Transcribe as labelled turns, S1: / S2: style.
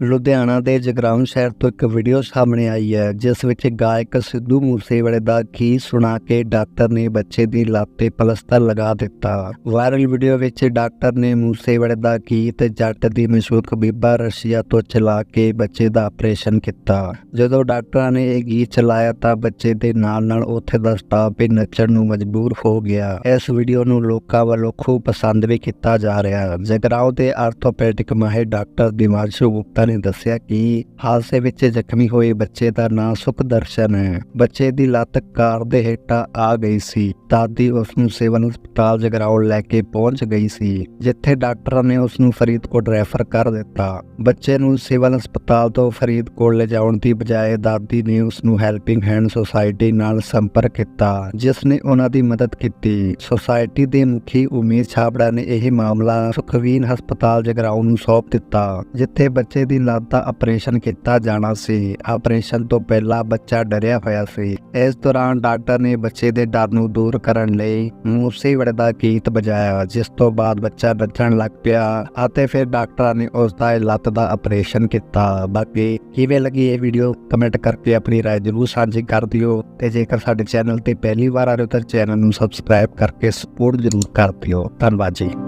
S1: ਲੁਧਿਆਣਾ ਦੇ ਜਗਰਾਉਂ ਸ਼ਹਿਰ ਤੋਂ ਇੱਕ ਵੀਡੀਓ ਸਾਹਮਣੇ ਆਈ ਹੈ, ਜਿਸ ਵਿੱਚ ਗਾਇਕ ਸਿੱਧੂ ਮੂਸੇਵਾਲੇ ਦਾ ਗੀਤ ਸੁਣਾ ਕੇ ਡਾਕਟਰ ਨੇ ਬੱਚੇ ਦੀ ਲੱਤ ਤੇ ਪਲਸਤਰ ਲਗਾ ਦਿੱਤਾ। ਵਾਇਰਲ ਵੀਡੀਓ ਵਿੱਚ ਡਾਕਟਰ ਨੇ ਮੂਸੇਵਾਲੇ ਦਾ ਗੀਤ ਜੱਟ ਦੀ ਮਸ਼ਹੂਰ ਬੀਬਾ ਰਸ਼ੀਆ ਤੋਂ ਚਲਾ ਕੇ ਬੱਚੇ ਦਾ ਆਪਰੇਸ਼ਨ ਕੀਤਾ। ਜਦੋਂ ਡਾਕਟਰਾਂ ਨੇ ਇਹ ਗੀਤ ਚਲਾਇਆ ਤਾਂ ਬੱਚੇ ਦੇ ਨਾਲ ਨਾਲ ਉੱਥੇ ਦਾ ਸਟਾਫ ਵੀ ਨੱਚਣ ਨੂੰ ਮਜਬੂਰ ਹੋ ਗਿਆ। ਇਸ ਵੀਡੀਓ ਨੂੰ ਲੋਕਾਂ ਵੱਲੋਂ ਖੂਬ ਪਸੰਦ ਵੀ ਕੀਤਾ ਜਾ ਰਿਹਾ। ਹੈ ਜਗਰਾਉਂ ਦੇ ਆਰਥੋਪੈਡਿਕ ਮਾਹਿਰ ਡਾਕਟਰ ਦਿਮਾਂਸ਼ੂ ਗੁਪਤਾ ਨੇ ਦੱਸਿਆ ਕਿ ਹਾਦਸੇ ਵਿੱਚ ਜ਼ਖਮੀ ਹੋਏ ਬੱਚੇ ਦਾ ਨਾਂ ਸੁਖਦਰਸ਼ਨ ਹੈ। ਬੱਚੇ ਦੀ ਲੱਤ ਕਾਰ ਦੇ ਹੇਠਾਂ ਆ ਗਈ ਸੀ। ਦਾਦੀ ਉਸ ਨੂੰ ਸਿਵਲ ਹਸਪਤਾਲ ਜਗਰਾਉਂ ਲੈ ਕੇ ਪਹੁੰਚ ਗਈ ਸੀ, ਜਿੱਥੇ ਡਾਕਟਰਾਂ ਨੇ ਉਸ ਨੂੰ ਫਰੀਦਕੋਟ ਰੈਫਰ ਕਰ ਦਿੱਤਾ। ਬੱਚੇ ਨੂੰ ਸਿਵਲ ਹਸਪਤਾਲ ਤੋਂ ਫਰੀਦਕੋਟ ਲਿਜਾਉਣ ਦੀ ਬਜਾਏ ਦਾਦੀ ਨੇ ਉਸ ਨੂੰ ਹੈਲਪਿੰਗ ਹੈਂਡ ਸੁਸਾਇਟੀ ਨਾਲ ਸੰਪਰਕ ਕੀਤਾ, ਜਿਸ ਨੇ ਉਹਨਾਂ ਦੀ ਮਦਦ ਕੀਤੀ। ਸੁਸਾਇਟੀ ਦੇ ਮੁਖੀ ਉਮੀਦ ਛਾਬੜਾ ਨੇ ਇਹ ਮਾਮਲਾ ਸੁਖਵੀਨ ਹਸਪਤਾਲ ਜਗਰਾਉਂ ਨੂੰ ਸੌਂਪ ਦਿੱਤਾ, ਜਿੱਥੇ ਬੱਚੇ ਦੀ ਲੱਤ ਦਾ ਆਪਰੇਸ਼ਨ ਕੀਤਾ ਜਾਣਾ ਸੀ। ਆਪਰੇਸ਼ਨ ਤੋਂ ਪਹਿਲਾਂ ਬੱਚਾ ਡਰਿਆ ਹੋਇਆ ਸੀ। ਇਸ ਦੌਰਾਨ ਡਾਕਟਰ ਨੇ ਬੱਚੇ ਦੇ ਡਰ ਨੂੰ ਦੂਰ ਕਰਨ ਲਈ ਮੂਸੇਵਾਲੇ ਦਾ ਗੀਤ ਵਜਾਇਆ ਜਿਸ ਤੋਂ ਬਾਅਦ ਬੱਚਾ ਨੱਚਣ ਲੱਗ ਪਿਆ ਅਤੇ ਫਿਰ ਡਾਕਟਰਾਂ ਨੇ ਉਸ ਦਾ ਲੱਤ ਦਾ ਆਪਰੇਸ਼ਨ ਕੀਤਾ ਬਾਕੀ ਕਿਵੇਂ ਲੱਗੀ ਇਹ ਵੀਡੀਓ ਕਮੈਂਟ ਕਰਕੇ ਆਪਣੀ رائے ਜ਼ਰੂਰ ਸਾਂਝੀ ਕਰ ਦਿਓ ਤੇ ਜੇਕਰ ਸਾਡੇ ਚੈਨਲ ਤੇ ਪਹਿਲੀ ਵਾਰ ਆ ਰਹੇ ਹੋ ਤਾਂ ਚੈਨਲ ਨੂੰ ਸਬਸਕ੍ਰਾਈਬ ਕਰਕੇ ਸਪੋਰਟ ਜ਼ਰੂਰ ਕਰ ਦਿਓ ਧੰਨਵਾਦ ਜੀ